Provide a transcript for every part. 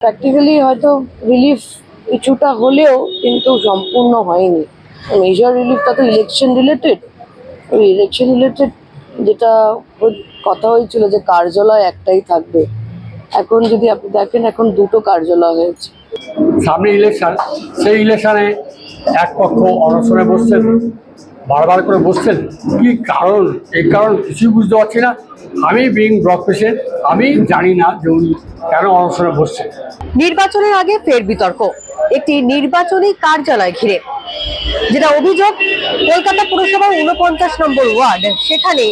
Practically হয়তো relief কিছুটা হলেও কিন্তু সম্পূর্ণ হয়নি। মেজর রিলিফটা তো ইলেকশন রিলেটেড ওই ইলেকশন রিলেটেড যেটা কথা হয়েছিল যে কার্যালয় একটাই থাকবে। এখন যদি আপনি দেখেন, এখন দুটো কার্যালয় হয়েছে। সামনে ইলেকশন সেই ইলেকশনে এক পক্ষ অনশনে বসছেন, বারবার করে বসছেন। কি কারণ? এই কারণ কিছুই বুঝতে পারছি না। আমি বিং ব্লক পেশেন্ট আমি জানি না যে উনি কেন অনশনে বসছেন। নির্বাচনের আগে ফের বিতর্ক, একটি নির্বাচনী কার্যালয় ঘিরে, যেটা অভিযোগ, কলকাতা পুরসভার উনপঞ্চাশ নম্বর ওয়ার্ড, সেখানে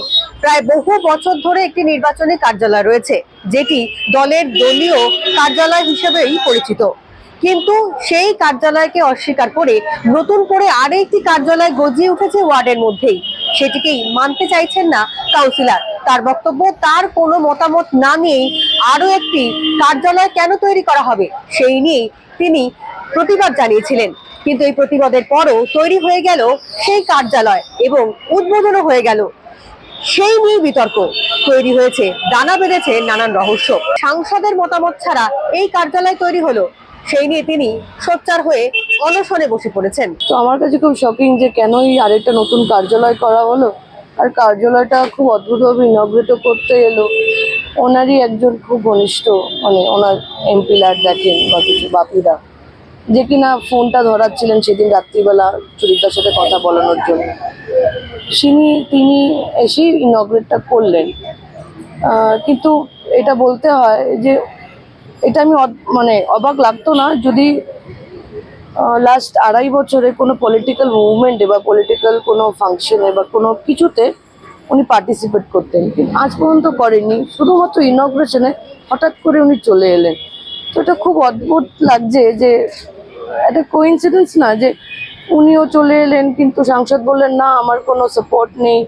প্রায় বহু বছর ধরে একটি নির্বাচনী কার্যালয় রয়েছে, যেটি দলের দলীয় কার্যালয় হিসেবেই পরিচিত। কিন্তু সেই কার্যালয়কে অস্বীকার করে নতুন করে আরেকটি কার্যালয় গজিয়ে উঠেছে ওয়ার্ডের মধ্যেই। সেটিকেই মানতে চাইছেন না কাউন্সিলর। তার বক্তব্য, তার কোনো মতামত না নিয়েই আরও একটি কার্যালয় কেন তৈরি করা হবে সেই নিয়েই তিনি প্রতিবাদ জানিয়েছিলেন। কিন্তু এই প্রতিবাদের পরও তৈরি হয়ে গেল সেই কার্যালয় এবং উদ্বোধনও হয়ে গেল সেই নিয়ে বিতর্ক। তৈরি হয়েছে, দানা বেঁধেছে নানান রহস্য। সাংসদের মতামত ছাড়া এই কার্যালয় তৈরি হলো সেই নিয়ে তিনি সোচ্চার হয়ে অনশনে বসে পড়েছেন। তো আমার কাছে খুব শকিং যে কেনই আরেকটা নতুন কার্যালয় করা হলো? আর কার্যালয়টা খুব অদ্ভুতভাবে ইনগ্রেট করতে এলো। ওনারই একজন খুব ঘনিষ্ঠ মানে ওনার এমপিলার দেখেন বা কিছু বাপিরা, যে কিনা ফোনটা ধরাচ্ছিলেন সেদিন রাত্রিবেলা চুরিদার সাথে কথা বলানোর জন্য। তিনি তিনি এসেই ইনগ্রেটটা করলেন। কিন্তু এটা বলতে হয় যে এটা আমি মানে অবাক লাগতো না যদি লাস্ট আড়াই বছরে কোনো পলিটিক্যাল মুভমেন্টে বা পলিটিক্যাল কোনো ফাংশনে বা কোনো কিছুতে উনি পার্টিসিপেট করতেন। কিন্তু আজ পর্যন্ত করেননি। শুধুমাত্র ইনগ্রেশনে হঠাৎ করে উনি চলে এলেন। তো এটা খুব অদ্ভুত লাগছে যে, একটা কোইন্সিডেন্স না যে উনিও চলে এলেন কিন্তু সাংসদ বললেন, না, আমার কোনো সাপোর্ট নেই।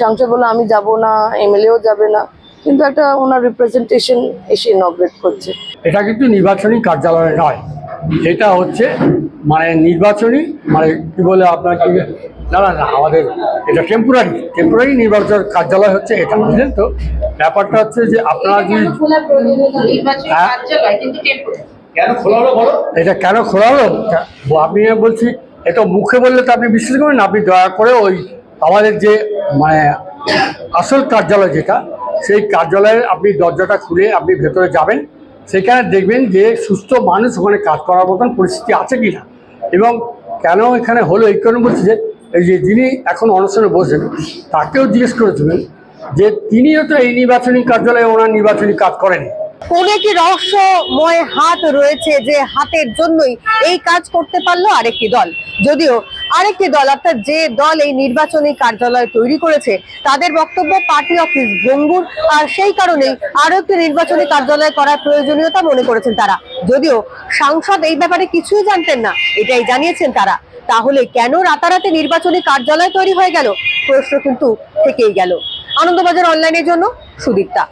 সাংসদ বলল আমি যাব না, এমএলএও যাবে না। কিন্তু একটা ওনার রিপ্রেজেন্টেশন এসে ইনগ্রেট করছে। এটা কিন্তু নির্বাচনী কার্যালয় নয়। এটা হচ্ছে মানে নির্বাচনী মানে কি বলে আপনার কি না না না আমাদের এটা টেম্পোরারি টেম্পোরারি নির্বাচন কার্যালয় হচ্ছে এটা বুঝলেন তো? ব্যাপারটা হচ্ছে যে আপনারা যদি হ্যাঁ? কার্যালয় কিন্তু টেম্পোরারি কেন খোলা হলো এটা কেন খোলা হলো? আমি বলছি এটা মুখে বললে তো আপনি বিশ্বাস করবেন না, আপনি দয়া করে ওই আমাদের যে মানে আসল কার্যালয় যেটা সেই কার্যালয়ের আপনি দরজাটা খুলে আপনি ভেতরে যাবেন। সেখানে দেখবেন যে সুস্থ মানুষ ওখানে কাজ করার মতন পরিস্থিতি আছে কি না এবং কেন এখানে হলো এই কারণে বলছি যে, এই যে যিনি এখন অনশনে বসেন, তাকেও জিজ্ঞেস করেছিলেন যে তিনিও তো এই নির্বাচনী কার্যালয়ে ওনার নির্বাচনী কাজ করেনি কোন একটি রহস্যময় হাত রয়েছে যে হাতের জন্যই এই কাজ করতে পারল আরেকটি দল? যদিও আরেকটি দল, অর্থাৎ যে দল এই নির্বাচনী কার্যালয় তৈরি করেছে, তাদের বক্তব্য পার্টি অফিস ভঙ্গুর আর সেই কারণেই আরও একটি নির্বাচনী কার্যালয় করার প্রয়োজনীয়তা মনে করেছেন তারা। যদিও সাংসদ এই ব্যাপারে কিছুই জানতেন না, এটাই জানিয়েছেন তারা। তাহলে কেন রাতারাতি নির্বাচনী কার্যালয় তৈরি হয়ে গেল? প্রশ্ন কিন্তু থেকেই গেল। আনন্দবাজার অনলাইনের জন্য সুদীপ্তা।